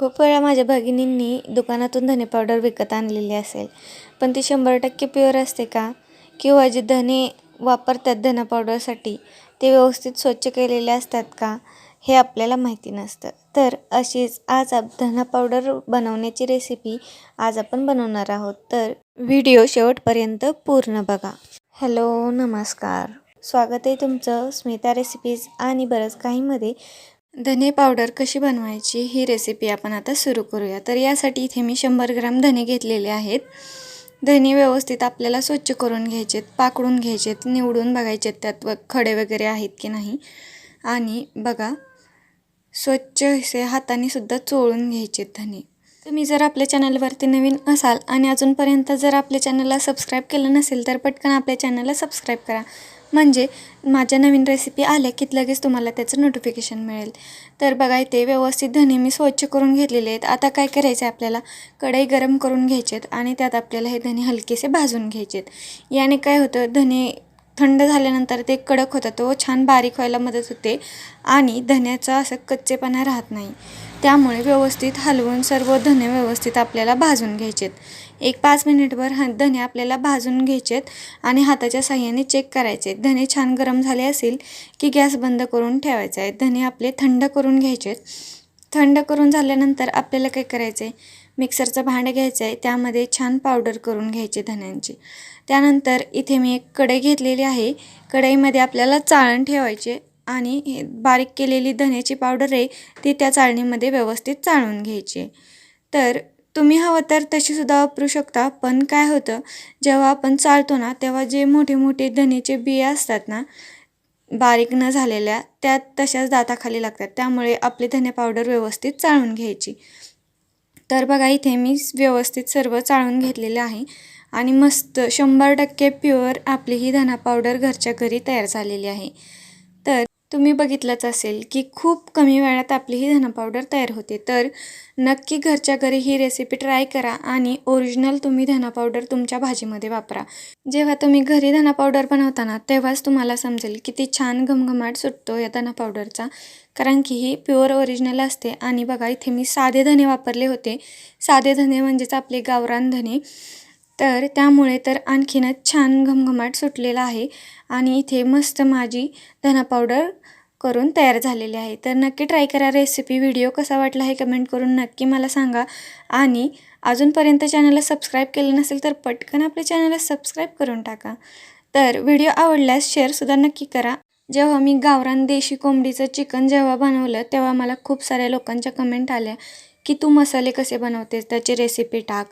खूप वेळा माझ्या भगिनींनी दुकानातून धने पावडर विकत आणलेली असेल. पण ती शंभर टक्के प्युअर असते का? किंवा जे धने वापरतात धना पावडरसाठी ते व्यवस्थित स्वच्छ केलेले असतात का? हे आपल्याला माहिती नसतं. तर अशीच आज आप धना पावडर बनवण्याची रेसिपी आज आपण बनवणार आहोत. तर व्हिडिओ शेवटपर्यंत पूर्ण बघा. हॅलो नमस्कार. स्वागत आहे तुमचं स्मिता रेसिपीज आणि बरंच काहीमध्ये. धने पावडर कशी बनवायची ही रेसिपी आपण आता सुरू करूया. तर यासाठी इथे मी शंभर ग्राम धने घेतलेले आहेत. धने व्यवस्थित आपल्याला स्वच्छ करून घ्यायचेत पाकडून घ्यायचेत निवडून बघायचेत त्यात व खडे वगैरे आहेत की नाही. आणि बघा स्वच्छ असे हाताने सुद्धा चोळून घ्यायचेत धने. तुम्ही जर आपल्या चॅनलवरती नवीन असाल आणि अजूनपर्यंत जर आपल्या चॅनलला सबस्क्राईब केलं नसेल तर पटकन आपल्या चॅनलला सबस्क्राईब करा. म्हणजे माझ्या नवीन रेसिपी आल्या की लगेच तुम्हाला त्याचं नोटिफिकेशन मिळेल. तर बघा इथे व्यवस्थित धने मी स्वच्छ करून घेतलेले आहेत. आता काय करायचं आहे आपल्याला? कढई गरम करून घ्यायचेत आणि त्यात आपल्याला हे धने हलकेसे भाजून घ्यायचेत याने काय होतं? धने थंड झाल्यानंतर ते कडक होतं तो छान बारीक व्हायला मदत होते आणि धन्याचा असं कच्चेपणा राहत नाही. त्यामुळे व्यवस्थित हलवून सर्व धने व्यवस्थित आपल्याला भाजून घ्यायचेत. एक पाच मिनिटभर ह धने आपल्याला भाजून घ्यायचेत आणि हाताच्या साह्याने चेक करायचे. धने छान गरम झाले असेल की गॅस बंद करून ठेवायचा आहे धने आपले थंड करून घ्यायचेत. थंड करून झाल्यानंतर आपल्याला काय करायचं आहे मिक्सरचं भांडं घ्यायचं आहे त्यामध्ये छान पावडर करून घ्यायचे धन्यांची. त्यानंतर इथे मी एक कढई घेतलेली आहे. कढईमध्ये आपल्याला चाळण ठेवायचे. आणि हे बारीक केलेली धन्याची पावडर आहे ती त्या चाळणीमध्ये व्यवस्थित चाळून घ्यायची. तर तुम्ही हवं तर तशीसुद्धा वापरू शकता पण काय होतं जेव्हा आपण चाळतो ना तेव्हा जे मोठे मोठे धनेचे बिया असतात ना बारीक न झालेल्या त्या तशाच दाताखाली लागतात. त्यामुळे आपली धने पावडर व्यवस्थित चाळून घ्यायची. तर बघा इथे मी व्यवस्थित सर्व चाळून घेतलेले आहे आणि मस्त शंभर टक्के प्युअर आपली ही धना पावडर घरच्या घरी तयार झालेली आहे. तुम्ही बघितलंच असेल की खूप कमी वेळात आपली ही धना पावडर तयार होते. तर नक्की घरच्या घरी ही रेसिपी ट्राय करा आणि ओरिजिनल तुम्ही धना पावडर तुमच्या भाजीमध्ये वापरा. जेव्हा तुम्ही घरी धना पावडर बनवताना तेव्हाच तुम्हाला समजेल किती छान घमघमाट सुटतो या धना पावडरचा. कारण की ही प्युअर ओरिजिनल असते आणि बघा इथे मी साधे धने वापरले होते. साधे धने म्हणजेच आपले गावरान धने. तर त्यामुळे तर आणखीनच छान घमघमाट सुटलेला आहे आणि इथे मस्त माझी धना पावडर करून तयार झालेली आहे. तर नक्की ट्राय करा रेसिपी व्हिडिओ कसा वाटला हे कमेंट करून नक्की मला सांगा. आणि अजूनपर्यंत चॅनलला सबस्क्राईब केलं नसेल तर पटकन आपल्या चॅनलला सबस्क्राईब करून टाका. तर व्हिडिओ आवडल्यास शेअरसुद्धा नक्की करा. जेव्हा मी गावरान देशी कोंबडीचं चिकन जेव्हा बनवलं तेव्हा मला खूप साऱ्या लोकांच्या कमेंट आल्या. की तू मसाले कसे बनवतेस त्याची रेसिपी टाक.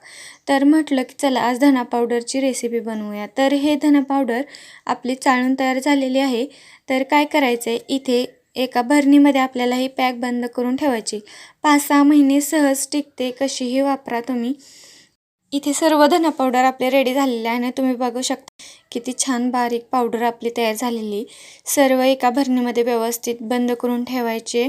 तर म्हटलं की चला आज धना पावडरची रेसिपी बनवूया. तर हे धना पावडर आपली चाळून तयार झालेली आहे. तर काय करायचं आहे इथे एका भरणीमध्ये आपल्याला ही पॅक बंद करून ठेवायची. पाच सहा महिने सहज टिकते कशीही वापरा तुम्ही. इथे सर्व धना पावडर आपले रेडी झालेले आहे आणि तुम्ही बघू शकता किती छान बारीक पावडर आपली तयार झालेली. सर्व एका भरणीमध्ये व्यवस्थित बंद करून ठेवायचे.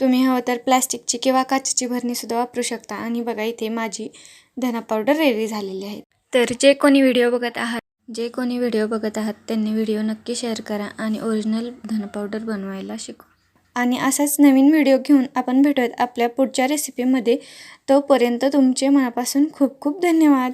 तुम्ही हवं तर प्लॅस्टिकची किंवा काचेची भरणीसुद्धा वापरू शकता. आणि बघा इथे माझी धना पावडर रेडी झालेली आहे. तर जे कोणी व्हिडिओ बघत आहात जे कोणी व्हिडिओ बघत आहात त्यांनी व्हिडिओ नक्की शेअर करा आणि ओरिजिनल धना पावडर बनवायला शिकवा. आणि असाच नवीन व्हिडिओ घेऊन आपण भेटूयात आपल्या पुढच्या रेसिपीमध्ये तोपर्यंत तुमचे मनापासून खूप खूप धन्यवाद.